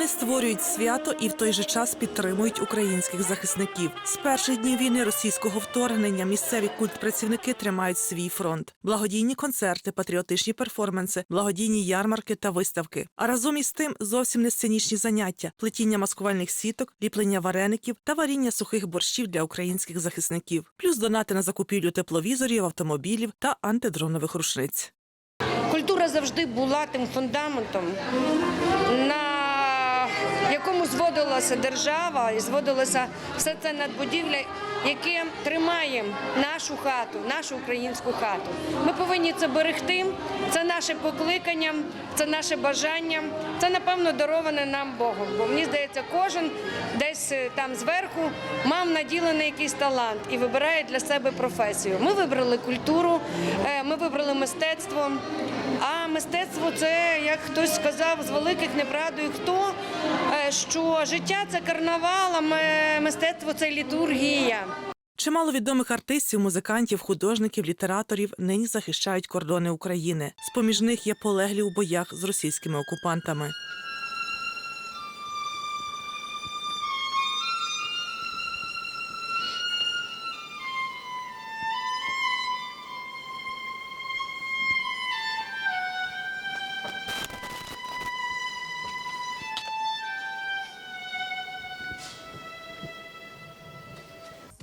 створюють свято і в той же час підтримують українських захисників. З перших днів війни російського вторгнення місцеві культпрацівники тримають свій фронт, благодійні концерти, патріотичні перформанси, благодійні ярмарки та виставки. А разом із тим зовсім не сценічні заняття: плетіння маскувальних сіток, ліплення вареників та варіння сухих борщів для українських захисників, плюс донати на закупівлю тепловізорів, автомобілів та антидронових рушниць. Культура завжди була тим фундаментом, на якому зводилася держава і зводилося все це надбудівля, яке тримає нашу хату, нашу українську хату. Ми повинні це берегти. Це наше покликання, це наше бажання. Це напевно дароване нам Богом. Бо мені здається, кожен десь е, там зверху мав наділений якийсь талант і вибирає для себе професію. Ми вибрали культуру, е, ми вибрали мистецтво. А мистецтво це, як хтось сказав, з великих не пригадую хто, е, що життя це карнавал, а мистецтво це літургія. Чимало відомих артистів, музикантів, художників, літераторів нині захищають кордони України. З поміж них є полеглі у боях з російськими окупантами.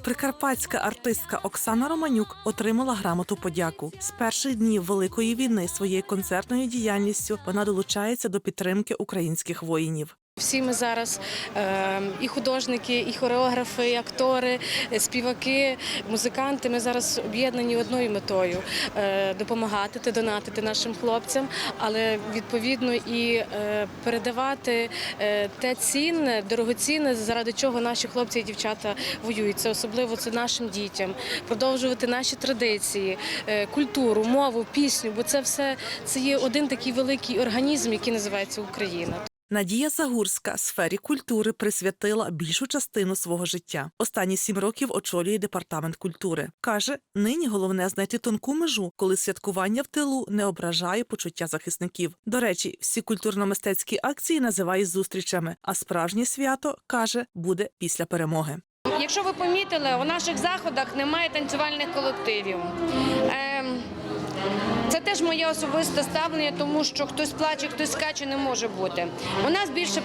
Прикарпатська артистка Оксана Романюк отримала грамоту подяку. З перших днів великої війни своєю концертною діяльністю вона долучається до підтримки українських воїнів. Всі ми зараз е, і художники, і хореографи, і актори, е, співаки, музиканти. Ми зараз об'єднані одною метою е, допомагати та донатити нашим хлопцям, але відповідно і е, передавати те цінне, дорогоцінне, заради чого наші хлопці і дівчата воюють. Це особливо це нашим дітям, продовжувати наші традиції, культуру, мову, пісню, бо це все це є один такий великий організм, який називається Україна. Надія Загурська сфері культури присвятила більшу частину свого життя. Останні сім років очолює департамент культури. каже, нині головне знайти тонку межу, коли святкування в тилу не ображає почуття захисників. До речі, всі культурно-мистецькі акції називає зустрічами, а справжнє свято каже буде після перемоги. Якщо ви помітили, у наших заходах немає танцювальних колективів. Це теж моє особисте ставлення, тому що хтось плаче, хтось скаче, не може бути. У нас більше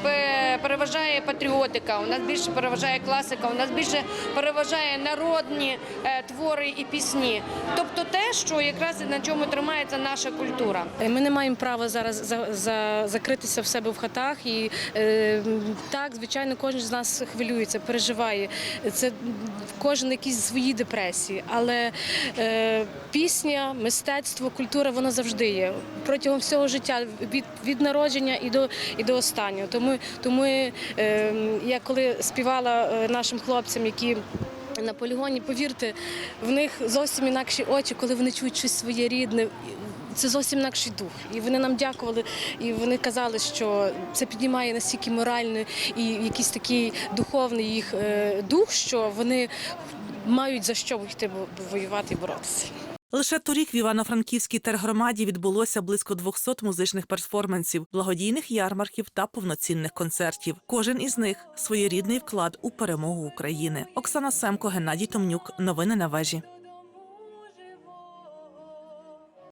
переважає патріотика, у нас більше переважає класика, у нас більше переважає народні е, твори і пісні. Тобто те, що якраз на чому тримається наша культура. Е, Ми не маємо права зараз за, за, закритися в себе в хатах. І е, так, звичайно, кожен з нас хвилюється, переживає. Це кожен якісь свої депресії. Але е, пісня, мистецтво, культура воно завжди є протягом всього життя, від, від народження і до, і до останнього. Тому, тому е, я коли співала е, нашим хлопцям, які на полігоні, повірте, в них зовсім інакші очі, коли вони чують щось своє рідне. Це зовсім інакший дух. І вони нам дякували, і вони казали, що це піднімає настільки моральний і якийсь такий духовний їх е, дух, що вони мають за що йти воювати і боротися. Лише торік в Івано-Франківській тергромаді відбулося близько 200 музичних перформансів, благодійних ярмарків та повноцінних концертів. Кожен із них своєрідний вклад у перемогу України. Оксана Семко, Геннадій Томнюк. Новини на вежі.